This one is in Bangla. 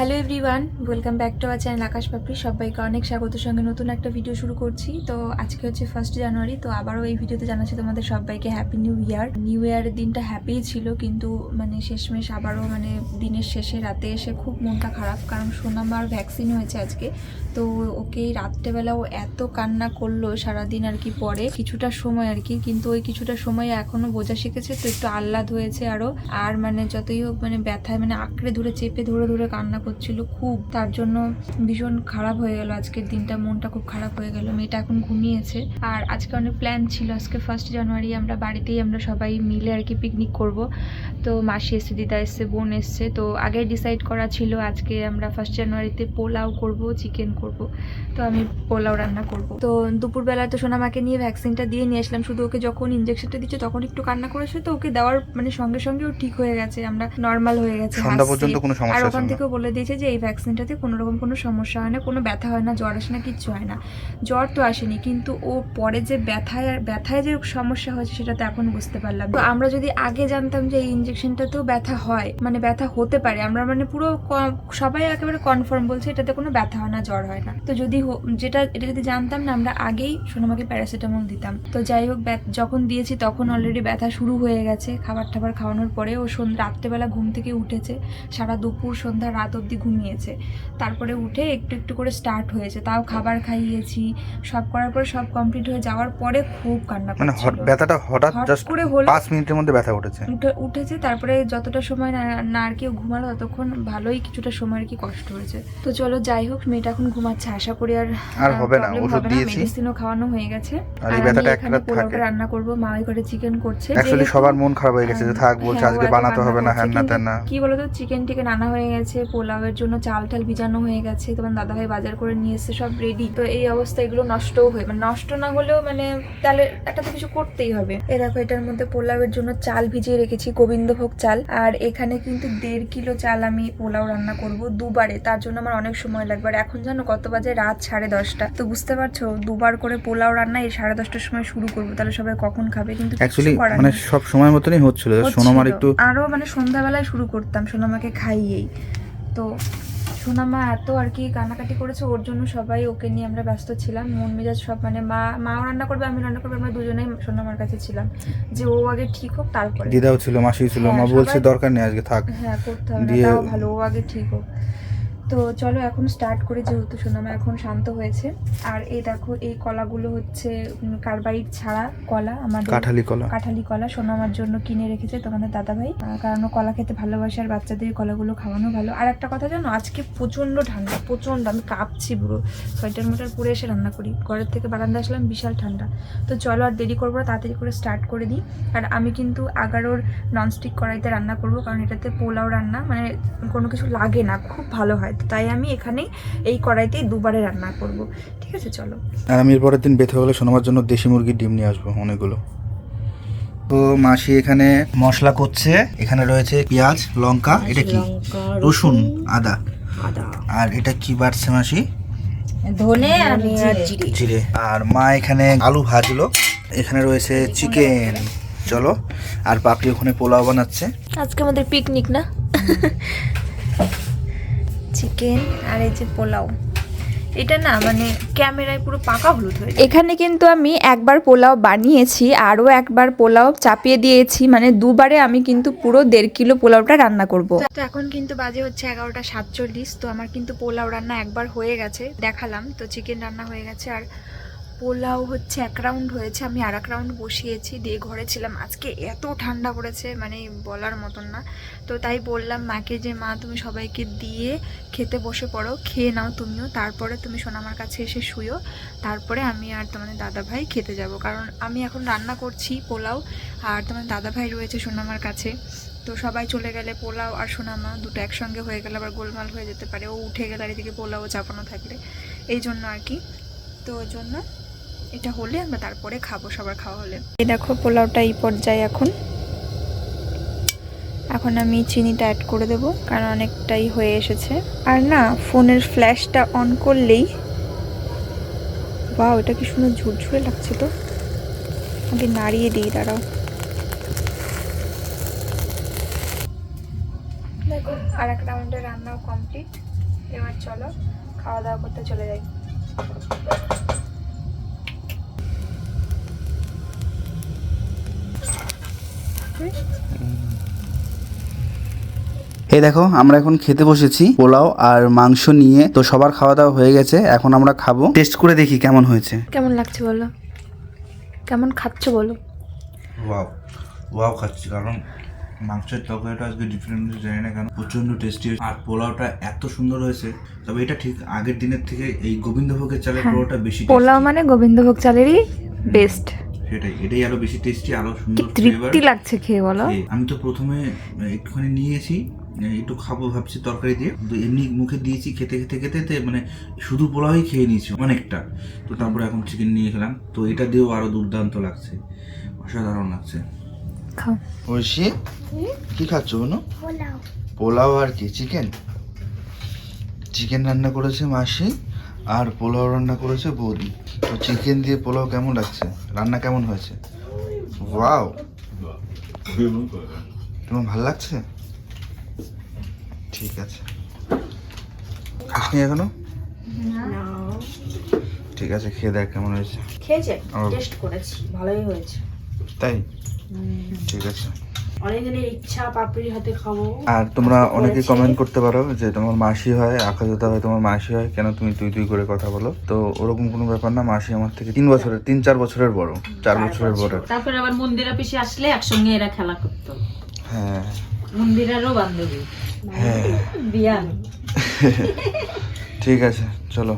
Hello everyone welcome back to our channel Akash Papri সবাইকে অনেক স্বাগত। সঙ্গে নতুন একটা ভিডিও শুরু করছি। তো আজকে হচ্ছে ফার্স্ট জানুয়ারি তো আবারও এই ভিডিওতে জানাচ্ছি তোমাদের সবাইকে হ্যাপি নিউ ইয়ার নিউ ইয়ারের দিনটা হ্যাপিই ছিল, কিন্তু মানে শেষমেশ আবারও মানে দিনের শেষে রাতে এসে খুব মনটা খারাপ, কারণ সোনামার ভ্যাকসিন হয়েছে আজকে। তো ওকে এই রাত্রেবেলাও এত কান্না করল সারাদিন আর কি পরে, কিছুটা সময় আর কি। কিন্তু ওই কিছুটা সময় এখনও বোঝা শিখেছে, তো একটু আহ্লাদ হয়েছে আরও আর মানে যতই হোক মানে ব্যথায় মানে আঁকড়ে ধরে, চেপে ধরে ধরে কান্না করছিল খুব। তার জন্য ভীষণ খারাপ হয়ে গেল আজকের দিনটা মনটা খুব খারাপ হয়ে গেল। মেয়েটা এখন ঘুমিয়েছে। আর আজকে অনেক প্ল্যান ছিল আজকে ফার্স্ট জানুয়ারি আমরা বাড়িতেই আমরা সবাই মিলে আর কি পিকনিক করব। তো মাসি এসছে দিদা এসছে বোন এসছে। তো আগে ডিসাইড করা ছিল আজকে আমরা ফার্স্ট জানুয়ারিতে পোলাও করব চিকেন করব। তো আমি পোলাও রান্না করব। তো দুপুরবেলা তো সোনামাকে নিয়ে ভ্যাকসিনটা দিয়ে নিয়ে আসলাম। শুধু ওকে যখন ইঞ্জেকশনটা দিচ্ছে তখন একটু কান্না করেছে তো ওকে দেওয়ার মানে সঙ্গে সঙ্গে ও ঠিক হয়ে গেছে। আমরা নর্মাল হয়ে গেছে আর ওখান থেকেও বলে দিয়েছে যে এই ভ্যাকসিনটাতে কোনো রকম কোনো সমস্যা হয় না, কোনো ব্যথা হয় না, জ্বর আসে না, কিচ্ছু হয় না। জ্বর তো আসেনি, কিন্তু ও পরে যে ব্যথায় ব্যথায় যে সমস্যা হয়েছে সেটা তো এখন বুঝতে পারলাম। তো আমরা যদি আগে জানতাম যে এই ইঞ্জেকশনটাতেও ব্যথা হয় মানে ব্যথা হতে পারে, আমরা মানে পুরো সবাই একেবারে কনফার্ম বলছে এটাতে কোনো ব্যথা হয় না, জ্বর হয় না। তো যদি যেটা, এটা যদি জানতাম না, আমরা আগেই সোনামাকে প্যারাসিটামল দিতাম। তো যাই হোক যখন দিয়েছি তখন অলরেডি ব্যথা শুরু হয়ে গেছে। খাবার টাবার খাওয়ানোর পরে ও রাত্রেবেলা ঘুম থেকে উঠেছে, সারা দুপুর, সন্ধ্যা, রাত অবধি ঘুমিয়েছে। তারপরে উঠে একটু একটু করে স্টার্ট হয়েছে। তাও খাবার খাইয়েছি। সব করার পরে সব কমপ্লিট হয়ে যাওয়ার পরে খুব কান্না মানে ব্যথাটা হঠাৎ জাস্ট করে হলো পাঁচ মিনিটের মধ্যে ব্যথা উঠেছে। উঠে উঠেছে তারপরে যতটা সময় না আর কি ঘুমালো ততক্ষণ ভালোই কিছুটা সময় আর কি কষ্ট হয়েছে। তো চলো যাই হোক মেয়েটা এখন ঘুমাচ্ছে। আশা করি আর আর হবে না, ওষুধ দিয়েছি। মেডিসিনও খাওয়ানো হয়ে গেছে। আর এই ব্যথাটা একটা পোলাওটা থাকে। রান্না করব। মা ওই করে চিকেন করছে অ্যাকচুয়ালি সবার মন খারাপ হয়ে গেছে যে থাক বলছে হ্যাঁ, আজকে বানাতে হবে না হ্যান না তেন না। কি বলতো চিকেন টিকেন আনা হয়ে গেছে পোলাওয়ের জন্য চাল টাল ভিজানো হয়ে গেছে তোমার দাদাভাই বাজার করে নিয়ে এসছে সব রেডি তো এই অবস্থা এগুলো নষ্টও হয়ে মানে নষ্ট না হলেও মানে তাহলে একটা তো কিছু করতেই হবে। এ দেখো এটার মধ্যে পোলাওয়ের জন্য চাল ভিজিয়ে রেখেছি গোবিন্দভোগ চাল। আর এখানে কিন্তু দেড় কিলো চাল আমি পোলাও রান্না করব দুবারে তার জন্য আমার অনেক সময় লাগবে। আর এখন জানো কত বাজে? রাত সাড়ে দশটা। তো বুঝতে পারছ? দুবার করে পোলাও রান্না এই সাড়ে দশটার সময় শুরু করব তাহলে সবাই কখন খাবে? কিন্তু অ্যাকচুয়ালি মানে সব সময় মতনই হচ্ছিল সোনামার হচ্ছিল। একটু আরও মানে সন্ধ্যাবেলায় শুরু করতাম সোনামাকে খাইয়েই। তো সোনামা এত আর কি কান্নাকাটি করেছে ওর জন্য সবাই ওকে নিয়ে আমরা ব্যস্ত ছিলাম। মন মেজাজ সব মানে মা মাও রান্না করবে আমি রান্না করবে আমরা দুজনেই সোনামার কাছে ছিলাম। যে ও আগে ঠিক হোক তারপরে। দিদাও ছিল মাসিও ছিল হ্যাঁ, মা বলছে দরকার নেই আজকে থাক। হ্যাঁ করতে হবে ভালো ও আগে ঠিক হোক। তো চলো এখন স্টার্ট করে যেহেতু সোনামা এখন শান্ত হয়েছে। আর এই দেখো এই কলাগুলো হচ্ছে কার্বাইড ছাড়া কলা আমাদের। কাঠালি কলা। কাঁঠালি কলা সোনামার জন্য কিনে রেখেছে তোমাদের দাদাভাই। কারণ কলা খেতে ভালোবাসে আর বাচ্চাদের কলাগুলো খাওয়ানো ভালো। আর একটা কথা জানো আজকে প্রচণ্ড ঠান্ডা প্রচণ্ড আমি কাঁপছি পুরো। সোয়েটার মোটার পরে এসে রান্না করি। ঘরের থেকে বারান্দা আসলাম বিশাল ঠান্ডা। তো চলো আর দেরি করব না তাড়াতাড়ি করে স্টার্ট করে দিই। আর আমি কিন্তু আগারোর ননস্টিক কড়াইতে রান্না করব কারণ এটাতে পোলাও রান্না মানে কোনো কিছু লাগে না খুব ভালো হয়। তাই আমি এখানেই এই কড়াইতেই দুবারে রান্না করব। ঠিক আছে চলো। আর আমি এর পরের দিন বেথে হলে সোনামার জন্য দেশি মুরগির ডিম নিয়ে আসব অনেকগুলো। তো মাসি এখানে মশলা করছে এখানে রয়েছে পেঁয়াজ লঙ্কা এটা কি? রসুন আদা। আদা। আর এটা কি বাড়ছে মাসি? ধনে আর জিরে। জিরে। আর মা এখানে আলু ভাজলো। এখানে রয়েছে চিকেন। চলো। আর পাপড়ি ওখানে পোলাও বানাচ্ছে। আজকে আমাদের পিকনিক না? চিকেন আর এই যে পোলাও। এটা না মানে ক্যামেরায় পুরো পাকা হলুদ হয়ে এখানে কিন্তু আমি একবার পোলাও বানিয়েছি আরও একবার পোলাও চাপিয়ে দিয়েছি মানে দুবারে আমি কিন্তু পুরো দেড় কিলো পোলাওটা রান্না করব। তো এখন কিন্তু বাজে হচ্ছে এগারোটা সাতচল্লিশ তো আমার কিন্তু পোলাও রান্না একবার হয়ে গেছে দেখালাম। তো চিকেন রান্না হয়ে গেছে আর পোলাও হচ্ছে এক রাউন্ড হয়েছে, আমি আর এক রাউন্ড বসিয়েছি, দিয়ে ঘরে ছিলাম। আজকে এত ঠান্ডা পড়েছে মানে বলার মতন না। তো তাই বললাম মাকে যে, মা, তুমি সবাইকে দিয়ে খেতে বসে পড়ো, খেয়ে নাও তুমিও, তারপরে তুমি সোনামার কাছে এসে শুয়ো, তারপরে আমি আর তোমাদের দাদা ভাই খেতে যাব। কারণ আমি এখন রান্না করছি পোলাও, আর তোমার দাদা ভাই রয়েছে সোনামার কাছে। তো সবাই চলে গেলে পোলাও আর সোনামা দুটো একসঙ্গে হয়ে গেলে আবার গোলমাল হয়ে যেতে পারে। ও উঠে গেলে আর এদিকে পোলাও চাপানো থাকলে, এই জন্য আর কি। তো ওই জন্য এটা হলে আমরা তারপরে খাব সবার খাওয়া হলে। এই দেখো পোলাওটা এই পর্যায়ে এখন। এখন আমি চিনিটা অ্যাড করে দেব কারণ অনেকটাই হয়ে এসেছে। আর না ফোনের ফ্ল্যাশটা অন করলেই বা ওটা কি শুনে ঝুরঝুরে লাগছে তো। আগে নাড়িয়ে দিই দাঁড়াও। দেখো আর এক রাউন্ডে রান্নাও কমপ্লিট এবার চলো খাওয়া দাওয়া করতে চলে যাই। এই দেখো আমরা এখন খেতে বসেছি পোলাও আর মাংস নিয়ে। তো সবার খাওয়া দাওয়া হয়ে গেছে এখন আমরা খাব। টেস্ট করে দেখি কেমন হয়েছে। কেমন লাগছে বলো? কেমন খাচ্ছ বলো? ওয়াও ওয়াও খাচ্ছি কারণ মাংসের তরকারিটা আজকে ডিফারেন্ট জানি না কেন। প্রচণ্ড টেস্টি আর পোলাওটা এত সুন্দর হয়েছে তবে এটা ঠিক আগের দিনের থেকে এই গোবিন্দভোগের চালের পোলাওটা বেশি পোলাও মানে গোবিন্দভোগ চালেরই বেস্ট সেটাই এটাই আরও বেশি টেস্টি আরও সুন্দর তৃপ্তি। লাগছে খেয়ে বলো? আমি তো প্রথমে একটুখানি নিয়েছি একটু খাব ভাবছি তরকারি দিয়ে। তো এমনি মুখে দিয়েছি খেতে খেতে খেতে খেতে মানে শুধু পোলাওই খেয়ে নিয়েছি অনেকটা। তো তারপরে এখন চিকেন নিয়ে খেলাম তো এটা দিয়েও আরও দুর্দান্ত লাগছে অসাধারণ লাগছে। খাও। ঐশী কি? খাচ্ছ বলো? পোলাও। আর কি চিকেন চিকেন রান্না করেছে মাসি। আর পোলাও রান্না করেছে বৌদি। তো চিকেন দিয়ে পোলাও কেমন লাগছে? রান্না কেমন হয়েছে? ওয়াও তোমার ভালো লাগছে? ঠিক আছে। খাসনি এখনও? ঠিক আছে খেয়ে দেখ কেমন হয়েছে। খেয়েছে? টেস্ট করেছি ভালোই হয়েছে। তাই? ঠিক আছে। অনেকদিনের ইচ্ছা পাপড়ি হাতে খাব। আর তোমরা অনেকে কমেন্ট করতে পারো যে তোমার মাসি হয় আকাশতা হয় তোমার মাসি হয় কেন তুমি তুই তুই করে কথা বলো? তো ওরকম কোনো ব্যাপার না মাসি আমার থেকে তিন বছরের তিন চার বছরের বড় চার বছরের বড় তারপরে আবার মন্দিরা পিসে আসলে একসঙ্গে এরা খেলা করতো। হ্যাঁ। মন্দিরারও বান্ধবী। হ্যাঁ। বিয়ান ঠিক আছে চলো।